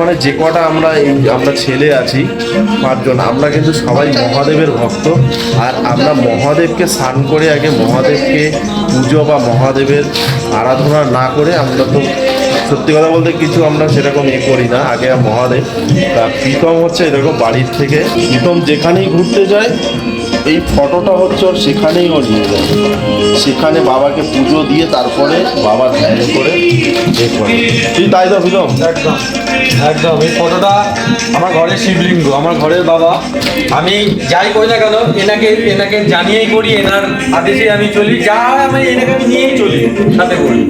মানে যে কটা আমরা এই, আমরা ছেলে আছি, পাঁচজন, আমরা কিন্তু সবাই মহাদেবের ভক্ত। আর আমরা মহাদেবকে স্নান করে আগে মহাদেবকে পুজো বা মহাদেবের আরাধনা না করে আমরা তো সত্যি কথা বলতে কিছু আমরা সেরকম ইয়ে করি না, আগে মহাদেব। তা প্রীতম হচ্ছে এরকম বাড়ির থেকে। প্রীতম যেখানেই ঘুরতে যায় এই ফটোটা হচ্ছে ওর সেখানেই ও নিয়ে যায়। সেখানে বাবাকে পুজো দিয়ে তারপরে বাবা ধ্যান করে এ করে। তুই তাই তো প্রীতম একদম একদম। এই ফটোটা আমার ঘরের শিবলিঙ্গ আমার ঘরের বাবা। আমি যাই করি না কেন এনাকে এনাকে জানিয়েই করি এনার আদেশে আমি চলি। যা আমি এনাকে আমি নিয়েই চলি সাথে করি।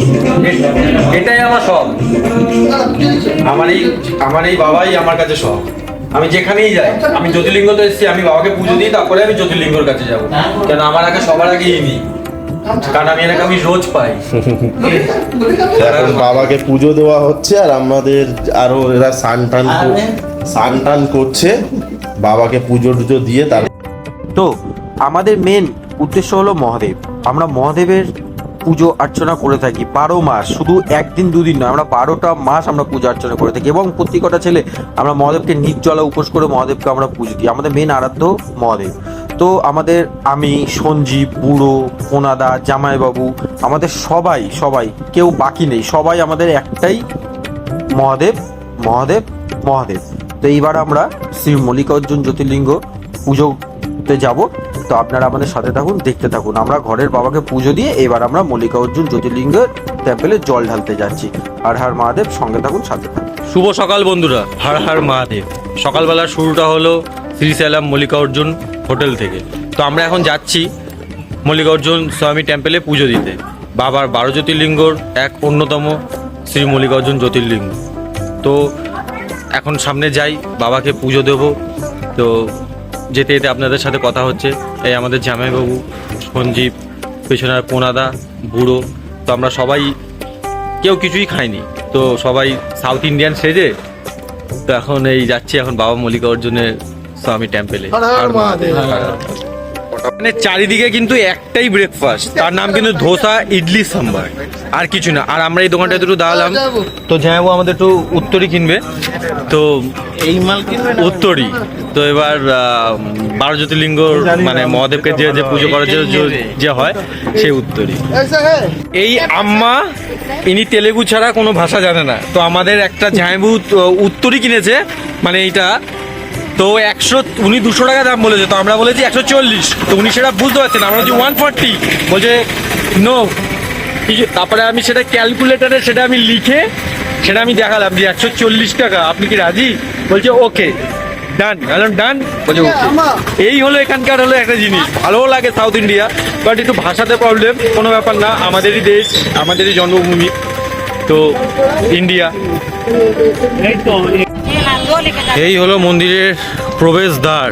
এটাই আমার শখ। আমার এই আমার এই বাবাই আমার কাছে শখ। আমি যেখানেই যাই আমি জ্যোতির্লিঙ্গ তো এসেছি আমি বাবাকে পুজো দিই তারপরে আমি জ্যোতির্লিঙ্গর কাছে যাব। কেন আমার আগে সবার আগে ইনি কারণ আমি এনাকে আমি রোজ পাই। এখন বাবাকে পুজো দেওয়া হচ্ছে আর আমাদের আরও এরা সান টান সান টান করছে। বাবাকে পুজো টুজো দিয়ে তার তো আমাদের মেন উদ্দেশ্য হলো মহাদেব। আমরা মহাদেবের পুজো অর্চনা করে থাকি। বারো মাস, শুধু একদিন, দুদিন নয়, আমরা বারোটা মাস আমরা পুজো অর্চনা করে থাকি এবং প্রত্যেকটা ছেলে আমরা মহাদেবকে নির্জলা উপোস করে মহাদেবকে আমরা পুজো দিই। আমাদের মেন আরাধ্য মহাদেব। তো আমাদের আমি, সঞ্জীব, বুড়ো কোনাদা জামাইবাবু, আমাদের সবাই সবাই, কেউ বাকি নেই। সবাই আমাদের একটাই মহাদেব মহাদেব মহাদেব। তো এইবার আমরা শ্রী মল্লিকার্জুন জ্যোতির্লিঙ্গ পুজোতে যাব। তো আপনারা আমাদের সাথে থাকুন, দেখতে থাকুন। আমরা ঘরের বাবাকে পুজো দিয়ে এবার আমরা মল্লিকার্জুন জ্যোতির্লিঙ্গের টেম্পেলে জল ঢালতে যাচ্ছি। আর হার মহাদেব, সঙ্গে থাকুন, সাথে থাকুন। শুভ সকাল বন্ধুরা। হর হর মহাদেব। সকালবেলার শুরুটা হলো শ্রীশৈলাম মল্লিকার্জুন হোটেল থেকে। তো আমরা এখন যাচ্ছি মল্লিকার্জুন স্বামী টেম্পেলে পুজো দিতে। বাবার বারো জ্যোতির্লিঙ্গর এক অন্যতম শ্রী মল্লিকার্জুন জ্যোতির্লিঙ্গ। তো এখন সামনে যাই, বাবাকে পুজো দেব। তো যেতে যেতে আপনাদের সাথে কথা হচ্ছে। এই আমাদের জামাইবাবু সঞ্জীব পেছনের কোনাদা বুড়ো তো আমরা সবাই কেউ কিছুই খাইনি। তো সবাই সাউথ ইন্ডিয়ান সেজে তো এখন এই যাচ্ছি এখন বাবা মল্লিকা অর্জুনের স্বামী টেম্পেলে মানে চারিদিকে কিন্তু একটাই ব্রেকফাস্ট তার নাম কিন্তু ধোসা ইডলি সাম্বার। আর কিছু না। আর আমরা এই দোকানটা একটু দাঁড়ালাম। তো জামাইবাবু আমাদের একটু উত্তরই কিনবে। তো এই মাল কিনবে উত্তরই। তো এবার আহ, বারো জ্যোতির্লিঙ্গ মানে মহাদেবকে যে যে পুজো করার যে যে- হয় সেই উত্তরই। এই আম্মা ইনি তেলেগু ছাড়া কোনো ভাষা জানে না। তো আমাদের একটা জায়বু উত্তরই কিনেছে। মানে এইটা তো একশো উনি দুশো টাকা দাম বলেছে তো আমরা বলেছি একশো চল্লিশ। তো উনি সেটা বুঝতে পারছেন আমরা বলছি ওয়ান ফর্টি বলছে নো তারপরে আমি সেটা ক্যালকুলেটারে সেটা আমি লিখে সেটা আমি দেখালাম যে একশো চল্লিশ টাকা। আপনি কি রাজি? বলছে ওকে ডান বললাম ডান বলছে ওকে এই হলো এখানকার হলো একটা জিনিস। ভালোও লাগে সাউথ ইন্ডিয়া বাট একটু ভাষাতে প্রবলেম কোনো ব্যাপার না। আমাদেরই দেশ আমাদেরই জন্মভূমি তো ইন্ডিয়া এই হলো মন্দিরের প্রবেশদ্বার।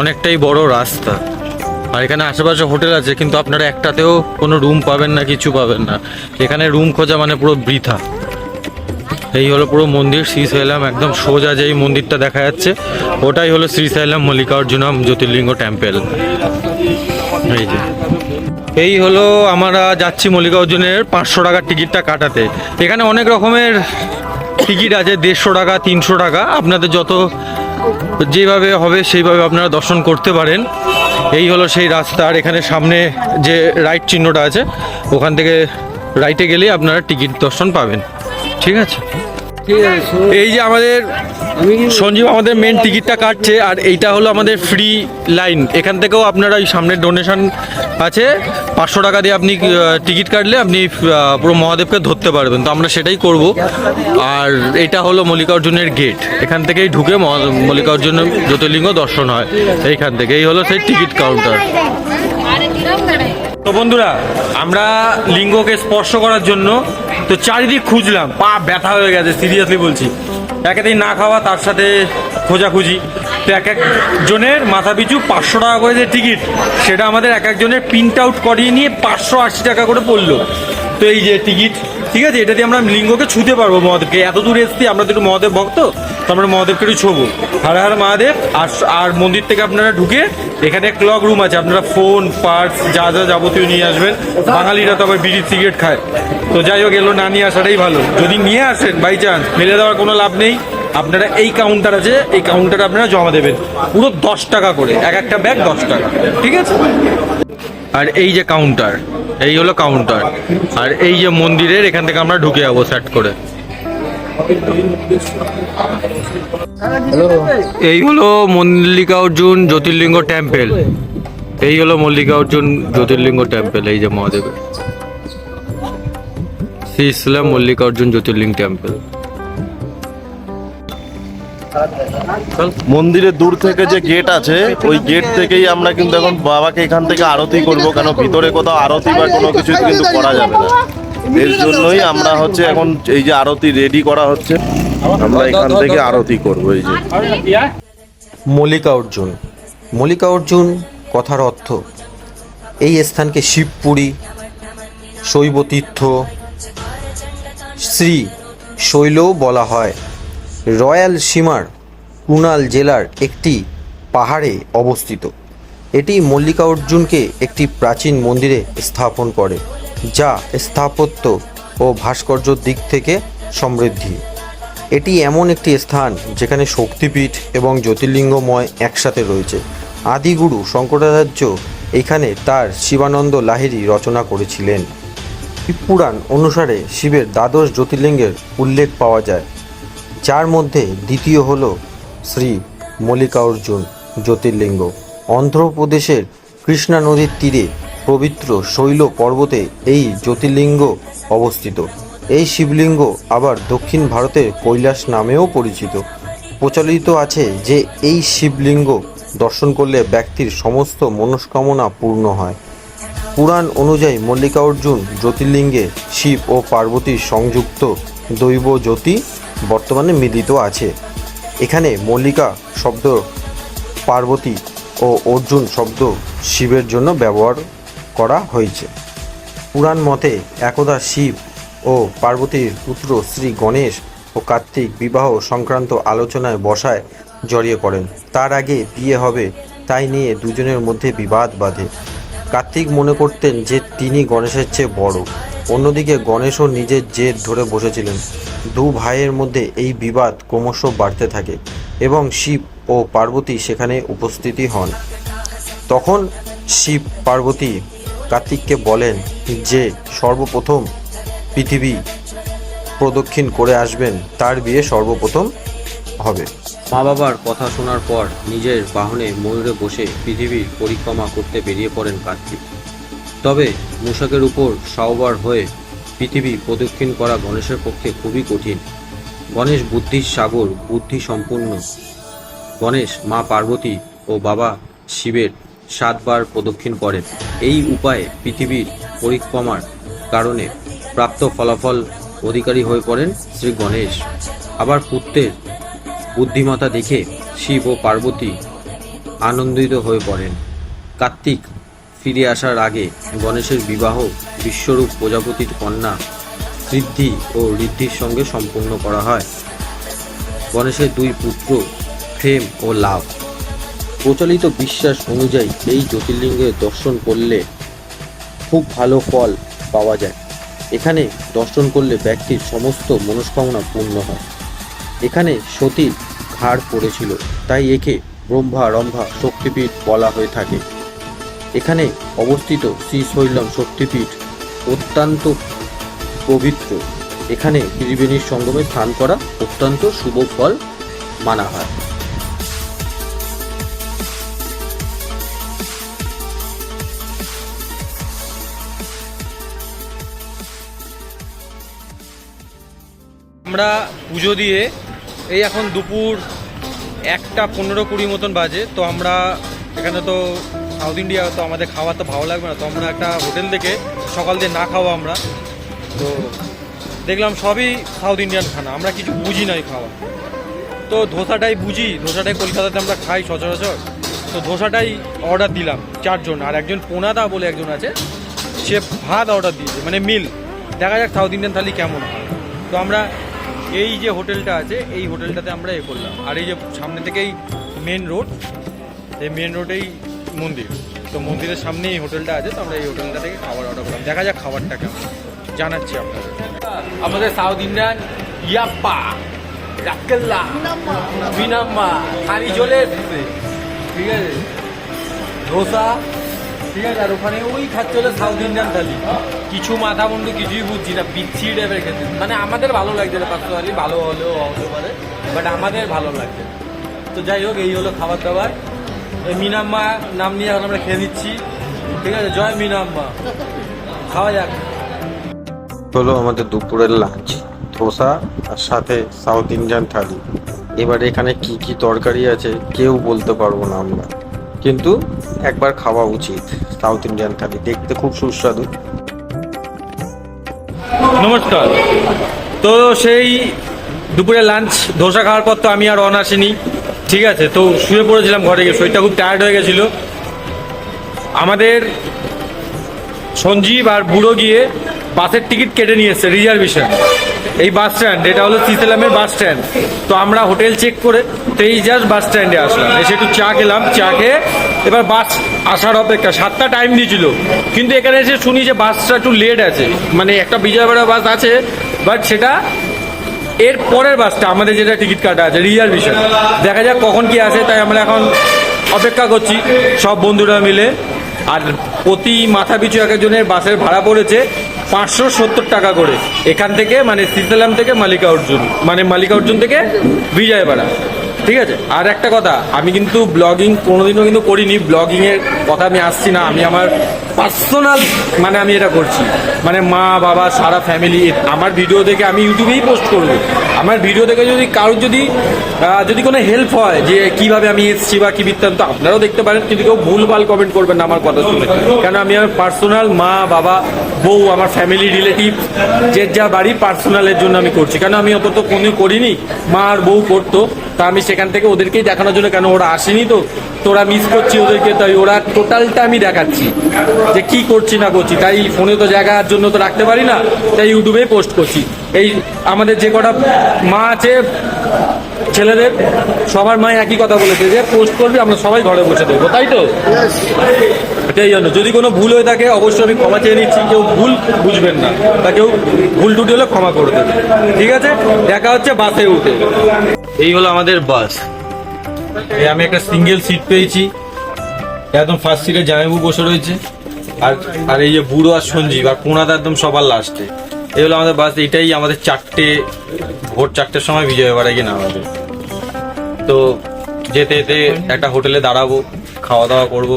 অনেকটাই বড় রাস্তা। আর এখানে আশেপাশে হোটেল আছে, কিন্তু আপনারা একটাতেও কোনো রুম পাবেন না, কিছু পাবেন না। এখানে রুম খোঁজা মানে পুরো বৃথা। এই হলো পুরো মন্দির শ্রীশৈলাম একদম সোজা যেই মন্দিরটা দেখা যাচ্ছে, ওটাই হলো শ্রীশৈলাম মল্লিকার্জুনম জ্যোতির্লিঙ্গ টেম্পেল এই যে। এই হলো আমরা যাচ্ছি মল্লিকার্জুনের পাঁচশো টাকার টিকিটটা কাটাতে। এখানে অনেক রকমের টিকিট আছে, দেড়শো টাকা, তিনশো টাকা। আপনাদের যত যেভাবে হবে সেইভাবে আপনারা দর্শন করতে পারেন। এই হলো সেই রাস্তা আর এখানে সামনে যে রাইট চিহ্নটা আছে, ওখান থেকে রাইটে গেলেই আপনারা টিকিট দর্শন পাবেন। ঠিক আছে? এই যে আমাদের সঞ্জীব আমাদের মেন টিকিটটা কাটছে আর এইটা হলো আমাদের ফ্রি লাইন এখান থেকেও আপনারা ওই সামনের ডোনেশন আছে। পাঁচশো টাকা দিয়ে আপনি টিকিট কাটলে আপনি পুরো মহাদেবকে ধরতে পারবেন। তো আমরা সেটাই করব। আর এটা হলো মল্লিকার্জুনের গেট এখান থেকেই ঢুকে মহা- মল্লিকার্জুন জ্যোতির্লিঙ্গ দর্শন হয়। এইখান থেকে এই হলো সেই টিকিট কাউন্টার তো বন্ধুরা, আমরা লিঙ্গকে স্পর্শ করার জন্য তো চারিদিক খুঁজলাম, পা ব্যথা হয়ে গেছে সিরিয়াসলি বলছি। একেতেই না খাওয়া, তার সাথে খোঁজাখুঁজি। তো এক একজনের মাথা পিছু পাঁচশো টাকা করে যে টিকিট সেটা আমাদের এক একজনের প্রিন্ট আউট করিয়ে নিয়ে পাঁচশো আশি টাকা করে পড়ল। তো এই যে টিকিট ঠিক আছে? এটা দিয়ে আমরা লিঙ্গকে ছুতে পারব মহাদেবকে। এত দূর এসছি, আমরা তো একটু মহাদেব ভক্ত। তো আমরা মহাদেবকে একটু ছোবো। হার হার মহাদেব, আর আর মন্দির থেকে আপনারা ঢুকে এখানে ক্লক রুম আছে। আপনারা ফোন পার্স যা যা যাবতীয় নিয়ে আসবেন। বাঙালিরা তো আবার বিড়ি সিগারেট খায়। তো যাই হোক এলো না নিয়ে আসাটাই ভালো। যদি নিয়ে আসেন বাই চান্স ফেলে দেওয়ার কোনো লাভ নেই। আপনারা এই কাউন্টার আছে, এই কাউন্টারে আপনারা জমা দেবেন। পুরো দশ টাকা করে। এক একটা ব্যাগ দশ টাকা। ঠিক আছে? আর এই যে কাউন্টার এই হলো কাউন্টার আর এই যে মন্দিরের, এখান থেকে আমরা ঢুকে যাব সেট করে। এই হলো মল্লিকা অর্জুন জ্যোতির্লিঙ্গ টেম্পেল এই হলো মল্লিকা অর্জুন জ্যোতির্লিঙ্গ টেম্পেল এই যে মহাদেবের। শ্রী ইসলাম মল্লিকা অর্জুন জ্যোতির্লিঙ্গ টেম্পল মন্দিরের দূর থেকে যে গেট আছে ওই গেট থেকেই আমরা কিন্তু এখন বাবাকে এখান থেকে আরতি করব কেন ভিতরে কোথাও আরতি বা কোনো কিছু কিন্তু করা যাবে না। এর জন্যই আমরা হচ্ছে এখন এই যে আরতি রেডি করা হচ্ছে। আমরা এখান থেকে আরতি করব এই যে। মল্লিকা অর্জুন। মল্লিকা অর্জুন, কথার অর্থ, এই স্থানকে শিবপুরী শৈবতীর্থ শ্রী শৈলও বলা হয়। রয়্যাল সীমার কুনাল জেলার একটি পাহাড়ে অবস্থিত। এটি মল্লিকা অর্জুনকে একটি প্রাচীন মন্দিরে স্থাপন করে। যা স্থাপত্য ও ভাস্কর্যর দিক থেকে সমৃদ্ধি। এটি এমন একটি স্থান যেখানে শক্তিপীঠ এবং জ্যোতির্লিঙ্গময় একসাথে রয়েছে। আদিগুরু শঙ্করাচার্য এখানে তার শিবানন্দ লাহিড়ী রচনা করেছিলেন। পুরাণ অনুসারে শিবের দ্বাদশ জ্যোতির্লিঙ্গের উল্লেখ পাওয়া যায়। যার মধ্যে দ্বিতীয় হল শ্রী মল্লিকার্জুন জ্যোতির্লিঙ্গ। অন্ধ্রপ্রদেশের কৃষ্ণা নদীর তীরে পবিত্র শৈল পর্বতে এই জ্যোতির্লিঙ্গ অবস্থিত। এই শিবলিঙ্গ আবার দক্ষিণ ভারতের কৈলাস নামেও পরিচিত। প্রচলিত আছে যে এই শিবলিঙ্গ দর্শন করলে ব্যক্তির সমস্ত মনস্কামনা পূর্ণ হয়। পুরাণ অনুযায়ী মল্লিকার্জুন জ্যোতির্লিঙ্গে শিব ও পার্বতীর সংযুক্ত দৈব জ্যোতি বর্তমানে মিলিত আছে। এখানে মল্লিকা শব্দ পার্বতী ও অর্জুন শব্দ শিবের জন্য ব্যবহার করা হয়েছে। পুরাণ মতে একদা শিব ও পার্বতীর পুত্র শ্রী গণেশ ও কার্তিক বিবাহ সংক্রান্ত আলোচনায় বসায় জড়িয়ে পড়েন। তার আগে বিয়ে হবে, তাই নিয়ে দুজনের মধ্যে বিবাদ বাঁধে। কার্তিক মনে করতেন যে তিনি গণেশের চেয়ে বড়। অন্যদিকে গণেশও নিজের জেদ ধরে বসেছিলেন। দু ভাইয়ের মধ্যে এই বিবাদ ক্রমশ বাড়তে থাকে এবং শিব ও পার্বতী সেখানে উপস্থিতি হন। তখন শিব পার্বতী কার্তিককে বলেন যে, সর্বপ্রথম পৃথিবী প্রদক্ষিণ করে আসবেন, তার বিয়ে সর্বপ্রথম হবে। মা বাবার কথা শোনার পর নিজের বাহনে ময়ূরে বসে পৃথিবীর পরিক্রমা করতে বেরিয়ে পড়েন কার্তিক। তবে মূষকের উপর সাওবার হয়ে পৃথিবী প্রদক্ষিণ করা গণেশের পক্ষে খুবই কঠিন। গণেশ বুদ্ধির সাগর, বুদ্ধি সম্পূর্ণ। গণেশ মা পার্বতী ও বাবা শিবের সাতবার প্রদক্ষিণ করেন। এই উপায়ে পৃথিবীর পরিক্রমার কারণে প্রাপ্ত ফলাফল অধিকারী হয়ে পড়েন শ্রী গণেশ। আবার পুত্রের বুদ্ধিমত্তা দেখে শিব ও পার্বতী আনন্দিত হয়ে পড়েন। কার্তিক ফিরে আসার আগে গণেশের বিবাহ বিশ্বরূপ প্রজাপতির কন্যা সিদ্ধি ও ঋদ্ধির সঙ্গে সম্পূর্ণ করা হয়। গণেশের দুই পুত্র প্রেম ও লাভ। প্রচলিত বিশ্বাস অনুযায়ী এই জ্যোতির্লিঙ্গের দর্শন করলে খুব ভালো ফল পাওয়া যায়। এখানে দর্শন করলে ব্যক্তির সমস্ত মনস্কামনা পূর্ণ হয়। এখানে সতীর ঘাড় পড়েছিল, তাই একে ব্রহ্মা রম্ভা শক্তিপীঠ বলা হয়ে থাকে। এখানে অবস্থিত শ্রী শৈলম শক্তিপীঠ অত্যন্ত পবিত্র। এখানে ত্রিবেণীর সঙ্গমে স্নান করা অত্যন্ত শুভ ফল মানা হয়। আমরা পুজো দিয়ে এই এখন দুপুর একটা পনেরো কুড়ি মতন বাজে, তো আমরা এখানে তো সাউথ ইন্ডিয়া তো আমাদের খাওয়া তো ভালো লাগবে না, তো আমরা একটা হোটেল থেকে সকাল দিয়ে না খাওয়া আমরা। তো দেখলাম সবই সাউথ ইন্ডিয়ান খানা, আমরা কিছু বুঝি নাই খাওয়া। তো ধোসাটাই বুঝি, ধোসাটাই কলকাতাতে আমরা খাই সচরাচর। তো ধোসাটাই অর্ডার দিলাম চারজন, আর একজন পোনাদা বলে একজন আছে, সে ভাত অর্ডার দিয়েছে মানে মিল। দেখা যাক সাউথ ইন্ডিয়ান থালি কেমন হয়। তো আমরা এই যে হোটেলটা আছে, এই হোটেলটাতে আমরা এ করলাম। আর এই যে সামনে থেকেই মেন রোড এই মেন রোডেই মন্দির। তো মন্দিরের সামনে এই হোটেলটা আছে, তো আমরা এই হোটেলটা থেকে খাবার অর্ডার করলাম। দেখা যাক খাবারটা কেমন। জানাচ্ছি আপনাদের। আমাদের সাউথ ইন্ডিয়ান ইয়াপ্পা ঠিক আছে? ধোসা ঠিক আছে, আর ওখানে ওই খাচ্ছে হলো সাউথ ইন্ডিয়ান থালি কিছু মাথা মুন্ডু কিছুই বুঝছি না বিচ্ছি টাইপের খেতে। মানে আমাদের ভালো লাগছে না পার্সোনালি ভালো হলেও হতে পারে বাট আমাদের ভালো লাগছে তো যাই হোক, এই হলো খাবার দাবার। মিনাম্মা নাম নিয়ে এখন আমরা খেয়ে নিচ্ছি। ঠিক আছে, জয় মিনাম্মা। খাওয়া যাক। হলো আমাদের দুপুরের লাঞ্চ ধোসা আর সাথে সাউথ ইন্ডিয়ান থালি। এবার এখানে কি কি তরকারি আছে, কেউ বলতে পারব না আমরা। কিন্তু একবার খাওয়া উচিত। সাউথ ইন্ডিয়ান থালি দেখতে খুব সুস্বাদু। নমস্কার। তো সেই দুপুরে লাঞ্চ ধোসা খাওয়ার পর তো আমি আর অন আসিনি। ঠিক আছে, তো শুয়ে পড়েছিলাম ঘরে গিয়ে, শরীরটা খুব টায়ার্ড হয়ে গেছিল। আমাদের সঞ্জীব আর বুড়ো গিয়ে বাসের টিকিট কেটে নিয়ে এসছে রিজার্ভেশন এই বাস স্ট্যান্ড এটা হলো সিসালামের বাস স্ট্যান্ড তো আমরা হোটেল চেক করে তো এই জাস্ট বাস স্ট্যান্ডে আসলাম। এসে একটু চা খেলাম, চা খেয়ে এবার বাস আসার অপেক্ষা। সাতটা টাইম দিয়েছিল। কিন্তু এখানে এসে শুনি যে বাসটা একটু লেট আছে। মানে একটা বিজয়বাড়া বাস আছে বাট সেটা এর পরের বাসটা আমাদের যেটা টিকিট কাটা আছে রিজার্ভেশন দেখা যাক কখন কি আসে, তাই আমরা এখন অপেক্ষা করছি সব বন্ধুরা মিলে। আর প্রতি মাথা পিছু এক একজনের বাসের ভাড়া পড়েছে। পাঁচশো সত্তর টাকা করে। এখান থেকে মানে সিসালাম থেকে মালিকা অর্জুন মানে মালিকা অর্জুন থেকে বিজয়বাড়া। ঠিক আছে? আর একটা কথা, আমি কিন্তু ব্লগিং কোনোদিনও কিন্তু করিনি ব্লগিং এর কথা আমি আসছি না, আমি আমার পার্সোনাল মানে আমি এটা করছি। মানে মা, বাবা, সারা ফ্যামিলি আমার ভিডিও দেখে আমি ইউটিউবেই পোস্ট করব। আমার ভিডিও দেখে যদি কারোর যদি যদি কোনো হেল্প হয় যে কীভাবে আমি এসেছি বা কি বৃত্তান্ত, আপনারাও দেখতে পারেন, কিন্তু কেউ ভুলভাল কমেন্ট করবেন না আমার কথা শুনে। কেন, আমি আমার পার্সোনাল মা, বাবা, বউ, আমার ফ্যামিলি রিলেটিভ যে যা বাড়ি পার্সোনালের জন্য আমি করছি। কেন, আমি অত তো কোনো করিনি, মা আর বউ করতো, তা আমি সেখান থেকে ওদেরকেই দেখানোর জন্য, কেন ওরা আসেনি তো? তোরা মিস করছি ওদেরকে, তাই ওরা টোটালটা আমি দেখাচ্ছি। যে কি করছি না করছি, তাই ফোনে তো জায়গার জন্য তো রাখতে পারি না, তাই ইউটিউবে পোস্ট করছি। এই আমাদের যে কটা মা আছে, ছেলেদের, সবার মা একই কথা বলেছে, যে পোস্ট করবি, আমরা সবাই ঘরে বসে দেবো তাই তো? এটাই জন্য। যদি কোনো ভুল হয়ে থাকে, অবশ্যই আমি ক্ষমা চেয়ে নিচ্ছি। কেউ ভুল বুঝবেন না বা কেউ ভুল টুটি হলে ক্ষমা করে দেবে ঠিক আছে? দেখা হচ্ছে বাসে উঠে। এই হলো আমাদের বাস। আমি একটা সিঙ্গেল সিট পেয়েছি। একদম ফার্স্ট সিটে জামাইবু বসে রয়েছে। আর আর এই যে বুড়ো আর সঞ্জীব আর কোনাদা একদম সবার লাস্টে এই হলো আমাদের বাস। এটাই আমাদের চারটে, ভোর চারটের সময় বিজয়বাড়া গিয়ে নামাবে। তো যেতে যেতে একটা হোটেলে দাঁড়াবো, খাওয়া দাওয়া করব।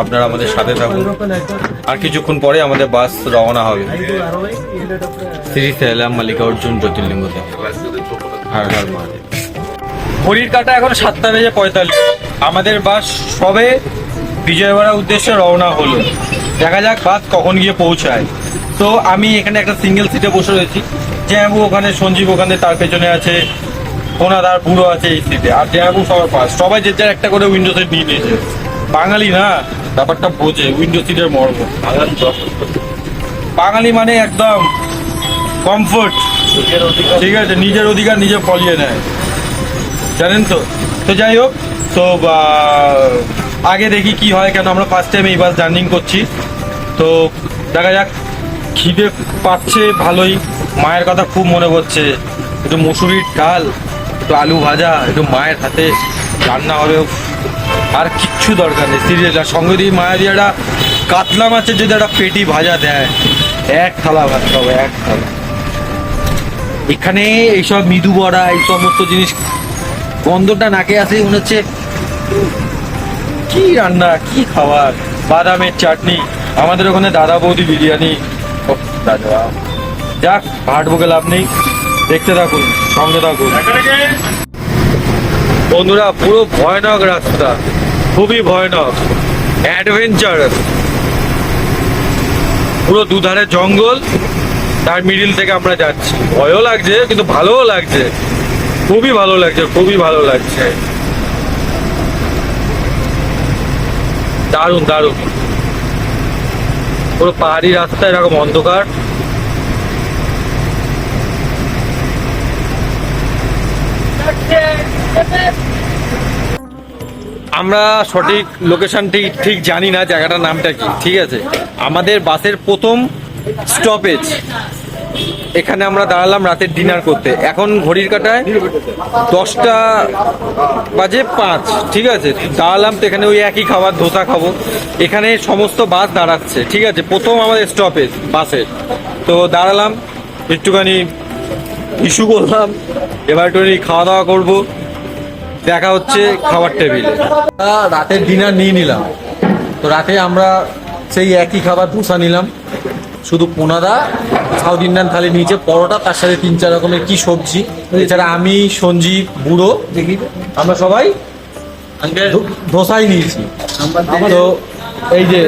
আপনারা আমাদের সাথে থাকুন। আর কিছুক্ষণ পরে আমাদের বাস রওনা হবে। শ্রী সাইলাম মালিকা অর্জুন জ্যোতির্লিঙ্গ থেকে ঘড়ির কাটা এখন সাতটা বেজে পঁয়তাল্লিশ। আমাদের বাস সবে বিজয়বাড়ার উদ্দেশ্যে রওনা হলো। দেখা যাক বাস কখন গিয়ে পৌঁছায়। তো আমি এখানে একটা সিঙ্গেল সিটে বসে রয়েছি। জ্যাবু ওখানে সঞ্জীব ওখানে তার পেছনে আছে। ওনাদার বুড়ো আছে এই সিটে আর জ্যাবু সবার পাশ। সবাই যে একটা করে উইন্ডো সিট নিয়ে নিয়েছে। বাঙালি না? ব্যাপারটা বোঝে উইন্ডো সিটের মর্ম। বাঙালি বাঙালি মানে একদম কমফোর্ট ঠিক আছে, নিজের অধিকার নিজে ফলিয়ে নেয়। জানেন তো? তো যাই হোক, তো আগে দেখি কি হয়, কেন আমরা ফার্স্ট টাইম এই বাস জার্নিং করছি। তো, দেখা যাক, খিদে পাচ্ছে ভালোই। মায়ের কথা খুব মনে পড়ছে। একটু মুসুরির ডাল, একটু আলু ভাজা, একটু মায়ের হাতে রান্না হবে। আর আর কিচ্ছু দরকার নেই। সিরিয়াস আর সঙ্গে দিয়ে মায়ের দিয়ে একটা কাতলা মাছের যদি একটা পেটি ভাজা দেয় এক থালা ভাত খাব এক থালা। এখানে এইসব মৃদু বড়া এই সমস্ত জিনিস গন্ধটা নাকে আসে মনে হচ্ছে কি রান্না কি খাবার? বাদামের চাটনি আমাদের ওখানে দাদা বৌদি বিরিয়ানি। দাদা। যাক ভাট বকে লাভ নেই। দেখতে থাকুন সঙ্গে থাকুন। বন্ধুরা পুরো ভয়ানক রাস্তা। খুবই ভয়ানক। অ্যাডভেঞ্চার পুরো দুধারে জঙ্গল, তার মিডিল থেকে আমরা যাচ্ছি। ভয়ও লাগছে, কিন্তু ভালোও লাগছে। খুবই ভালো লাগছে, খুবই ভালো লাগছে। দারুণ দারুণ। পুরো পাহাড়ি রাস্তা, এরকম অন্ধকার। আমরা সঠিক লোকেশনটি ঠিক জানি না, জায়গাটার নামটা কি, ঠিক আছে? আমাদের বাসের প্রথম স্টপেজ এখানে আমরা দাঁড়ালাম রাতের ডিনার করতে। এখন ঘড়ির কাটায় দশটা বাজে পাঁচ, ঠিক আছে? দাঁড়ালাম তো এখানে ওই একই খাবার, ধোসা খাব। এখানে সমস্ত বাস দাঁড়াচ্ছে, ঠিক আছে? প্রথম আমাদের স্টপেজ বাসের। তো দাঁড়ালাম, একটুখানি ইস্যু করলাম, এবার একটুখানি খাওয়া দাওয়া করব। দেখা হচ্ছে খাবার টেবিলে। রাতের ডিনার নিয়ে নিলাম। তো রাতে আমরা সেই একই খাবার ধোসা নিলাম। শুধু পোনাদা সাউথ ইন্ডিয়ান থালি নিয়েছে পরোটা তার সাথে তিন চার রকমের কি সবজি। এছাড়া আমি সঞ্জীব বুড়ো আমরা সবাই ধোসাই নিয়েছি। তো এই যে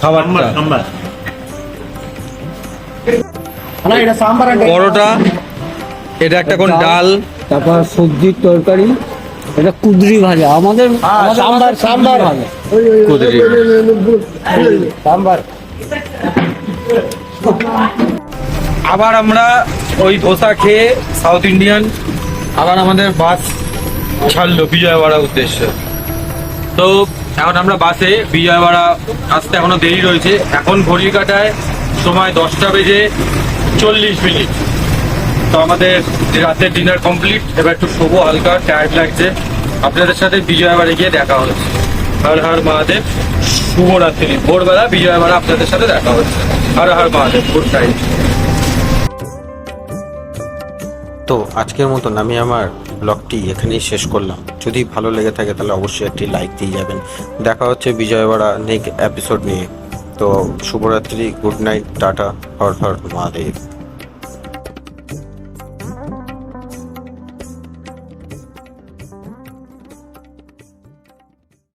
খাবারটা। পরোটা এটা একটা কোন ডাল। তারপর সবজির তরকারি। এটা কুদরি ভাজা। আমাদের সাম্বার সাম্বার। ভাজা। কুদরি সাম্বার। আবার আমরা ওই ধোসা খেয়ে সাউথ ইন্ডিয়ান আবার আমাদের বাস ছাড়লো বিজয়ওয়াড়া উদ্দেশ্যে। তো এখন আমরা বাসে বিজয়ওয়াড়া আসতে এখনও দেরি রয়েছে। এখন ঘড়ির কাটায় সময় দশটা বেজে চল্লিশ মিনিট। তো আমাদের রাতের ডিনার কমপ্লিট এবার একটু শোবো হালকা টায়ার্ড লাগছে। আপনাদের সাথে বিজয়বাড়ে গিয়ে দেখা হচ্ছে হর হর মহাদেব শুভরাত্রি ভোরবেলা বিজয়বাড়া আপনাদের সাথে দেখা হচ্ছে হর হর মহাদেব গুড নাইট তো আজকের মতন আমি আমার ব্লগটি এখানেই শেষ করলাম। যদি ভালো লেগে থাকে তাহলে অবশ্যই একটি লাইক দিয়ে যাবেন। দেখা হচ্ছে বিজয়বাড়া নেক্সট এপিসোড নিয়ে। তো শুভরাত্রি good night tata, Har Har Mahadev.